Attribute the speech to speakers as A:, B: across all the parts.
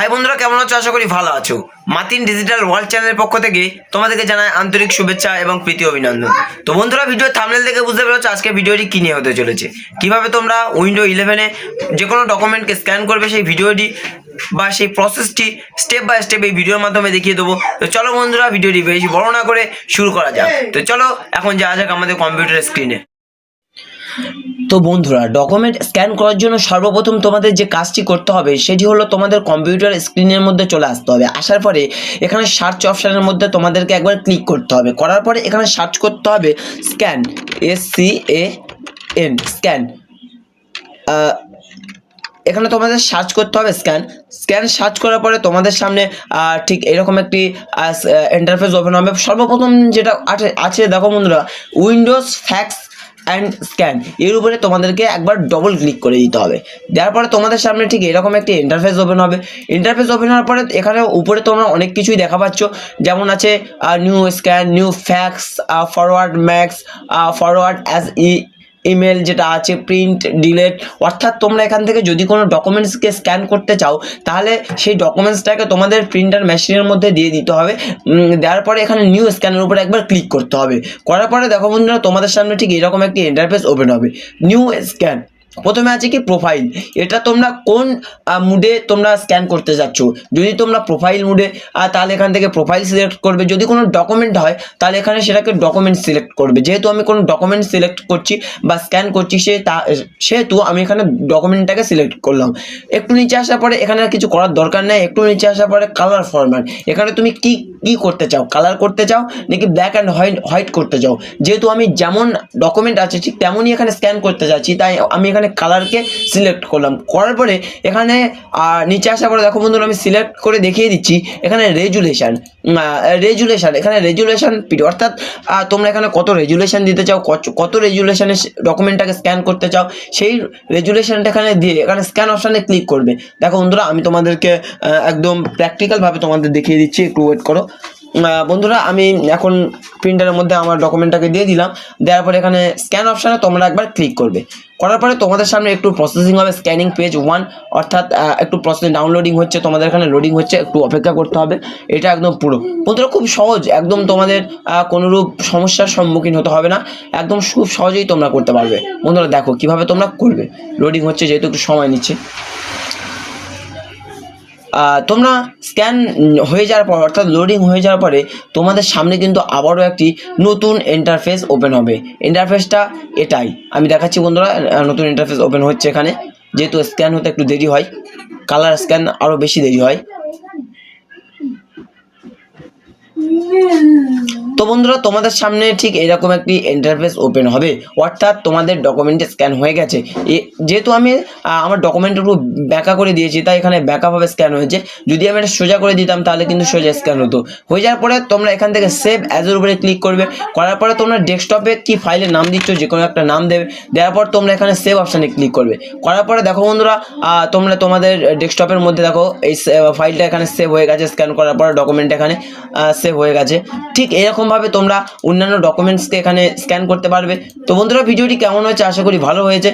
A: High বন্ধুরা, কেমন আছো? আশা করি ভালো আছো। মাতিন ডিজিটাল ওয়ার্ল্ড চ্যানেলের পক্ষ থেকে তোমাদেরকে জানাই আন্তরিক শুভেচ্ছা এবং প্রীতি অভিনন্দন। তো বন্ধুরা ভিডিও থামনেল দেখে বুঝতে পেরেছ আজকে ভিডিওটি কী নিয়ে হতে চলেছে। কীভাবে তোমরা উইন্ডো ইলেভেনে যে কোনো ডকুমেন্টকে স্ক্যান করবে, সেই ভিডিওটি বা সেই প্রসেসটি স্টেপ বাই স্টেপ এই ভিডিওর মাধ্যমে দেখিয়ে দেবো। তো চলো বন্ধুরা ভিডিওটি বেশি বড় না করে শুরু করা যাক। তো চলো, এখন যাওয়া যাক আমাদের কম্পিউটার স্ক্রিনে তো বন্ধুরা ডকুমেন্ট স্ক্যান করার জন্য সর্বপ্রথম তোমাদের যে কাজটি করতে হবে, সেটি হলো তোমাদের কম্পিউটার স্ক্রিনের মধ্যে চলে আসতে হবে। আসার পরে এখানে সার্চ অপশানের মধ্যে তোমাদেরকে একবার ক্লিক করতে হবে। করার পরে এখানে সার্চ করতে হবে scan S C A N scan এখানে তোমাদের সার্চ করতে হবে স্ক্যান স্ক্যান সার্চ করার পরে তোমাদের সামনে ঠিক এরকম একটি ইন্টারফেস ওপেন হবে। সর্বপ্রথম যেটা আছে- দেখো বন্ধুরা উইন্ডোজ ফ্যাক্স অ্যান্ড স্ক্যান এর উপরে তোমাদেরকে একবার ডবল ক্লিক করে দিতে হবে। দেওয়ার পরে তোমাদের সামনে ঠিক এরকম একটি ইন্টারফেস ওপেন হবে। ইন্টারফেস ওপেন হওয়ার পরে এখানে উপরে তোমরা অনেক কিছুই দেখা পাচ্ছ। যেমন আছে new scan new fax forward max forward as e email যেটা আছে প্রিন্ট ডিলেট অর্থাৎ তোমরা এখান থেকে যদি কোনো ডকুমেন্টসকে স্ক্যান করতে চাও, তাহলে সেই ডকুমেন্টসটাকে তোমাদের প্রিন্টার মেশিনের মধ্যে দিয়ে দিতে হবে। দেওয়ার পরে এখানে নিউ স্ক্যানের উপরে একবার ক্লিক করতে হবে। করার পরে দেখো বন্ধুরা, তোমাদের সামনে ঠিক এরকম একটি ইন্টারফেস ওপেন হবে। নিউ স্ক্যান প্রথমে আছে কি প্রোফাইল এটা তোমরা কোন মুডে তোমরা স্ক্যান করতে যাচ্ছ? যদি তোমরা প্রোফাইল মুডে তাহলে এখান থেকে প্রোফাইল সিলেক্ট করবে। যদি কোনো ডকুমেন্ট হয়, তাহলে এখানে সেটাকে ডকুমেন্ট সিলেক্ট করবে। যেহেতু আমি কোনো ডকুমেন্ট সিলেক্ট করছি বা স্ক্যান করছি, সে তা, সেহেতু আমি এখানে ডকুমেন্টটাকে সিলেক্ট করলাম। একটু নিচে আসার পরে এখানে কিছু করার দরকার নেই। একটু নিচে আসার পরে কালার ফরম্যাট এখানে তুমি কি কি করতে চাও কালার করতে চাও, নাকি ব্ল্যাক অ্যান্ড হোয়াইট হোয়াইট করতে চাও। যেহেতু আমি যেমন ডকুমেন্ট আছে, ঠিক তেমনই এখানে স্ক্যান করতে যাচ্ছি, তাই আমি এখানে কালারকে সিলেক্ট করলাম। করার পরে এখানে নিচে আসার পরে দেখো বন্ধুরা, আমি সিলেক্ট করে দেখিয়ে দিচ্ছি, এখানে রেজুলেশন রেজুলেশান এখানে রেজুলেশান রেজুলেশন অর্থাৎ তোমরা এখানে কত রেজুলেশান দিতে চাও কত- রেজুলেশনের ডকুমেন্টটাকে স্ক্যান করতে চাও, সেই রেজুলেশানটা এখানে দিয়ে, এখানে স্ক্যান অপশানে ক্লিক করবে। দেখো বন্ধুরা, আমি তোমাদেরকে একদম প্র্যাকটিক্যালভাবে তোমাদের দেখিয়ে দিচ্ছি, একটু ওয়েট করো। বন্ধুরা, আমি এখন প্রিন্টারের মধ্যে আমার ডকুমেন্টটাকে দিয়ে দিলাম। দেওয়ার পরে এখানে স্ক্যান অপশানে তোমরা একবার ক্লিক করবে। করার পরে তোমাদের সামনে একটু প্রসেসিং হবে স্ক্যানিং পেজ ওয়ান অর্থাৎ একটু প্রসেস ডাউনলোডিং হচ্ছে, তোমাদের এখানে লোডিং হচ্ছে, একটু অপেক্ষা করতে হবে। এটা একদম পুরো। বন্ধুরা, খুব সহজ, একদম তোমাদের কোনোরূপ সমস্যার সম্মুখীন হতে হবে না। একদম খুব সহজেই তোমরা করতে পারবে। বন্ধুরা, দেখো কীভাবে তোমরা করবে। লোডিং হচ্ছে, যেহেতু একটু সময় নিচ্ছে। তোমরা স্ক্যান হয়ে যাওয়ার পর, অর্থাৎ লোডিং হয়ে যাওয়ার পরে, তোমাদের সামনে কিন্তু আবারও একটি নতুন ইন্টারফেস ওপেন হবে। ইন্টারফেসটা এটাই। আমি দেখাচ্ছি বন্ধুরা নতুন ইন্টারফেস ওপেন হচ্ছে এখানে। যেহেতু স্ক্যান হতে একটু দেরি হয় কালার স্ক্যান আরও বেশি দেরি হয়। তো বন্ধুরা, তোমাদের সামনে ঠিক এরকম একটি ইন্টারফেস ওপেন হবে। অর্থাৎ তোমাদের ডকুমেন্টে স্ক্যান হয়ে গেছে। যেহেতু আমি আমার ডকুমেন্ট একটু ব্যাকা করে দিয়েছি, তাই এখানে ব্যাকাভাবে স্ক্যান হয়েছে। যদি আমি এটা সোজা করে দিতাম, তাহলে কিন্তু সোজা স্ক্যান হতো। হয়ে যাওয়ার পরে তোমরা এখান থেকে সেভ অ্যাজের উপরে ক্লিক করবে। করার পরে তোমরা ডেস্কটপে কি ফাইলের নাম দিচ্ছ যে কোনো একটা নাম দেবে। দেওয়ার পর তোমরা এখানে সেভ অপশানে ক্লিক করবে। করার পরে দেখো বন্ধুরা তোমরা তোমাদের ডেস্কটপের মধ্যে দেখো, এই ফাইলটা এখানে সেভ হয়ে গেছে। স্ক্যান করার পরে ডকুমেন্ট এখানে সেভ হয়ে গেছে। ঠিক এরকমভাবে তোমরা অন্যান্য ডকুমেন্টসকে এখানে স্ক্যান করতে পারবে। তো বন্ধুরা, ভিডিওটি কেমন হয়েছে আশা করি ভালো হয়েছে।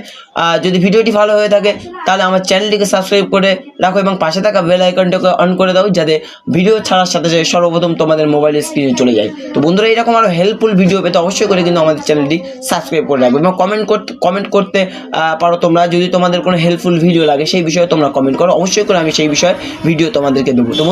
A: যদি ভিডিওটি ভালো হয়ে থাকে, তাহলে আমার চ্যানেলটিকে সাবস্ক্রাইব করে রাখো এবং পাশে থাকা বেল আইকনটাকে অন করে দাও, যাতে ভিডিও ছাড়ার সাথে সাথে সর্বপ্রথম তোমাদের মোবাইলের স্ক্রিনে চলে যায়। তো বন্ধুরা, এরকম আরও হেল্পফুল ভিডিও পেতে অবশ্যই করে কিন্তু আমাদের চ্যানেলটি সাবস্ক্রাইব করে রাখবে এবং কমেন্ট করতে কমেন্ট করতে পারো তোমরা। যদি তোমাদের কোনো হেল্পফুল ভিডিও লাগে, সেই বিষয়ে তোমরা কমেন্ট করো। অবশ্যই করে আমি সেই বিষয়ে ভিডিও তোমাদেরকে দেবো। তো